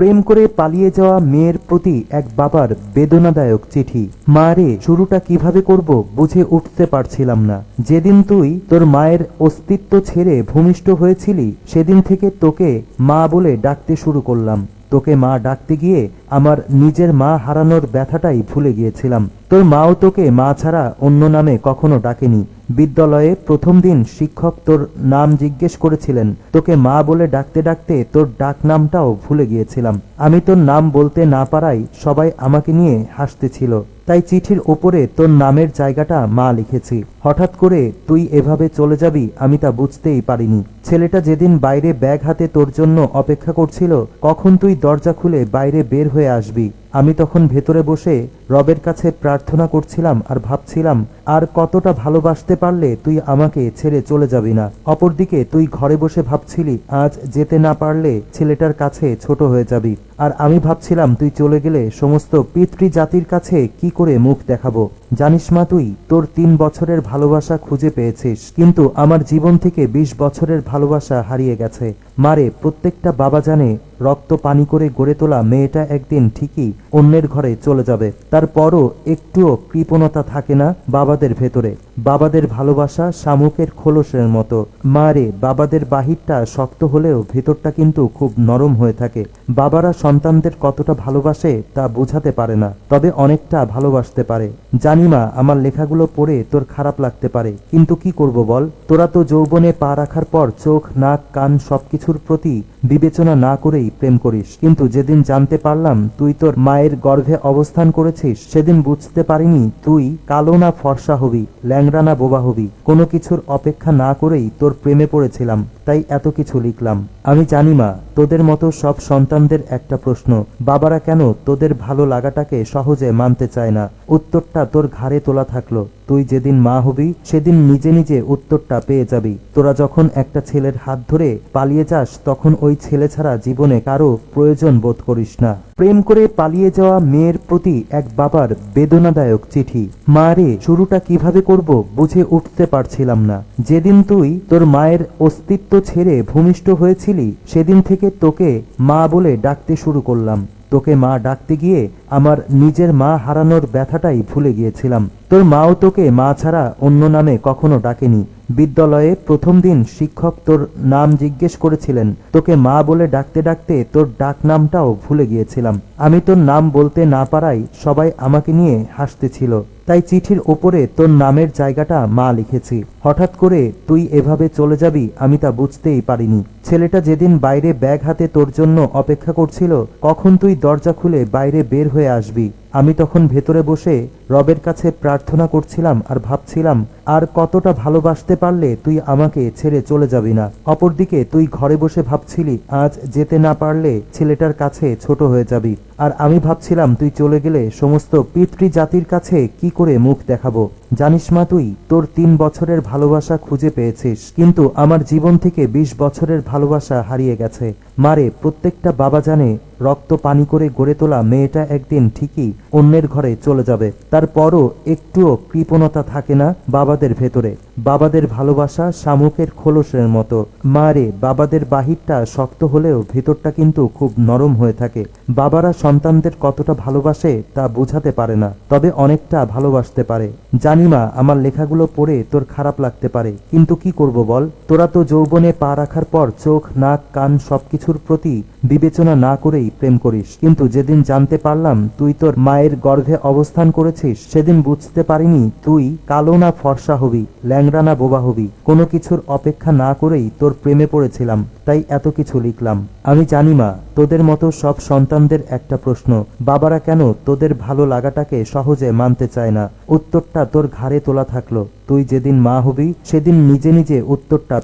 প্রেম করে পালিয়ে যাওয়া মেয়ের প্রতি এক বাবার বেদনাদায়ক চিঠি। মা রে, শুরুটা কীভাবে করব বুঝে উঠতে পারছিলাম না। যেদিন তুই তোর মায়ের অস্তিত্ব ছেড়ে ভূমিষ্ঠ হয়েছিলি, সেদিন থেকে তোকে মা বলে ডাকতে শুরু করলাম। তোকে মা ডাকতে গিয়ে আমার নিজের মা হারানোর ব্যথাটাই ভুলে গিয়েছিলাম। তোর মাও তোকে মা ছাড়া অন্য নামে কখনো ডাকেনি। বিদ্যালয়ে প্রথম দিন শিক্ষক তোর নাম জিজ্ঞেস করেছিলেন। তোকে মা বলে ডাকতে ডাকতে তোর ডাক নামটাও ভুলে গিয়েছিলাম। আমি তোর নাম বলতে না পারাই সবাই আমাকে নিয়ে হাসতেছিল। তাই চিঠির ওপরে তোর নামের জায়গাটা মা লিখেছি। হঠাৎ করে তুই এভাবে চলে যাবি আমি তা বুঝতেই পারিনি। ছেলেটা যেদিন বাইরে ব্যাগ হাতে তোর জন্য অপেক্ষা করছিল, কখন তুই দরজা খুলে বাইরে বের হয়ে আসবি? আমি তখন ভেতরে বসে রবের কাছে প্রার্থনা করছিলাম আর ভাবছিলাম, আর কতটা ভালোবাসতে পারলে তুই আমাকে ছেড়ে চলে যাবি না? অপরদিকে তুই ঘরে বসে ভাবছিলি, আজ যেতে না পারলে ছেলেটার কাছে ছোট হয়ে যাবি। আর আমি ভাবছিলাম, তুই চলে গেলে সমস্ত পিতৃ জাতির কাছে কি করে মুখ দেখাবো? জানিস মা তুই, তোর তিন বছরের ভালোবাসা খুঁজে পেয়েছিস, কিন্তু আমার জীবন থেকে বিশ বছরের ভালোবাসা হারিয়ে গেছে। মারে প্রত্যেকটা বাবা জানে রক্ত পানি করে গড়ে তোলা মেয়েটা একদিন ঠিকই অন্যের ঘরে চলে যাবে। তারপরও একটুও কৃপণতা থাকে না বাবাদের ভেতরে। বাবাদের ভালোবাসা শামুকের খোলসের মতো। মারে বাবাদের বাহিরটা শক্ত হলেও ভেতরটা কিন্তু খুব নরম হয়ে থাকে। বাবারা সন্তানদের কতটা ভালোবাসে তা বোঝাতে পারে না, তবে অনেকটা ভালোবাসতে পারে। জানি মা, আমার লেখাগুলো পড়ে তোর খারাপ লাগতে পারে, কিন্তু কি করব বল? তোরা তো যৌবনে পা রাখার পর চোখ, নাক, কান সবকিছুর প্রতি বিবেচনা না করেই প্রেম করিস। কিন্তু যেদিন জানতে পারলাম তুই তোর মায়ের গর্ভে অবস্থান করেছিস, সেদিন বুঝতে পারিনি তুই কালো না ফর্সা হবি, ল্যাংড়া না বোবা হবি। কোনো কিছুর অপেক্ষা না করেই তোর প্রেমে পড়েছিলাম, তাই এত কিছু লিখলাম। আমি জানি মা, তোদের মতো সব সন্তানদের একটা প্রশ্ন, বাবারা কেন তোদের ভালো লাগাটাকে সহজে মানতে চায় না? উত্তরটা তোর ঘাড়ে তোলা থাকল। তুই যেদিন মা হবি, সেদিন নিজে নিজে উত্তরটা পেয়ে যাবি। তোরা যখন একটা ছেলের হাত ধরে পালিয়ে যাস, তখন ওই ছেলে ছাড়া জীবনে কারও প্রয়োজন বোধ করিস না। প্রেম করে পালিয়ে যাওয়া মেয়ের প্রতি এক বাবার বেদনাদায়ক চিঠি। মা রে, শুরুটা কীভাবে করব বুঝে উঠতে পারছিলাম না। যেদিন তুই তোর মায়ের অস্তিত্ব ছেড়ে ভূমিষ্ঠ হয়েছিলি, সেদিন থেকে তোকে মা বলে ডাকতে শুরু করলাম। তোকে মা ডাকতে গিয়ে আমার নিজের মা হারানোর ব্যথাটাই ভুলে গিয়েছিলাম। তোর মাও তোকে মা ছাড়া অন্য নামে কখনো ডাকেনি। বিদ্যালয়ে প্রথম দিন শিক্ষক তোর নাম জিজ্ঞেস করেছিলেন। তোকে মা বলে ডাকতে ডাকতে তোর ডাক নামটাও ভুলে গিয়েছিলাম। আমি তোর নাম বলতে না পারাই সবাই আমাকে নিয়ে হাসতেছিল। তাই চিঠির ওপরে তোর নামের জায়গাটা মা লিখেছি। হঠাৎ করে তুই এভাবে চলে যাবি আমি তা বুঝতেই পারিনি। ছেলেটা যেদিন বাইরে ব্যাগ হাতে তোর জন্য অপেক্ষা করছিল, কখন তুই দরজা খুলে বাইরে বের হয়ে আসবি। আমি তখন ভেতরে বসে রবের কাছে প্রার্থনা করছিলাম আর ভাবছিলাম, আর কতটা ভালোবাসতে পারলে তুই আমাকে ছেড়ে চলে যাবি না? অপরদিকে তুই ঘরে বসে ভাবছিলি, আজ যেতে না পারলে ছেলেটার কাছে ছোট হয়ে যাবি। আর আমি ভাবছিলাম, তুই চলে গেলে সমস্ত পিতৃ জাতির কাছে কি করে মুখ দেখাবো? জানিস মা তুই, তোর তিন বছরের ভালোবাসা খুঁজে পেয়েছিস, কিন্তু আমার জীবন থেকে বিশ বছরের ভালোবাসা হারিয়ে গেছে। মারে, প্রত্যেকটা বাবা জানে রক্ত পানি করে গড়ে তোলা মেয়েটা একদিন ঠিকই অন্যের ঘরে চলে যাবে। তারপরও একটুও কৃপণতা থাকে না বাবাদের ভেতরে। বাবাদের ভালোবাসা শামুকের খোলসের মতো। মারে বাবাদের বাহিরটা শক্ত হলেও ভেতরটা কিন্তু খুব নরম হয়ে থাকে। বাবারা সন্তানদের কতটা ভালোবাসে তা বোঝাতে পারে না, তবে অনেকটা ভালোবাসতে পারে। জানি মা, আমার লেখাগুলো পড়ে তোর খারাপ লাগতে পারে, কিন্তু কি করব বল? তোরা তো যৌবনে পা রাখার পর চোখ, নাক, কান সবকিছুর প্রতি বিবেচনা না করেই প্রেম করিস। কিন্তু যেদিন জানতে পারলাম তুই তোর মায়ের গর্ভে অবস্থান করেছিস, সেদিন বুঝতে পারিনি তুই কালো না ফর্সা হবি, ল্যাংড়া না বোবা হবি। কোনো কিছুর অপেক্ষা না করেই তোর প্রেমে পড়েছিলাম, তাই এত কিছু লিখলাম। আমি জানি মা, তোদের মতো সব সন্তানদের একটা প্রশ্ন, বাবারা কেন তোদের ভালো লাগাটাকে সহজে মানতে চায় না? উত্তরটা তোর ঘাড়ে তোলা থাকল, তুই যেদিন মা হবি, সেদিন নিজে নিজে উত্তরটা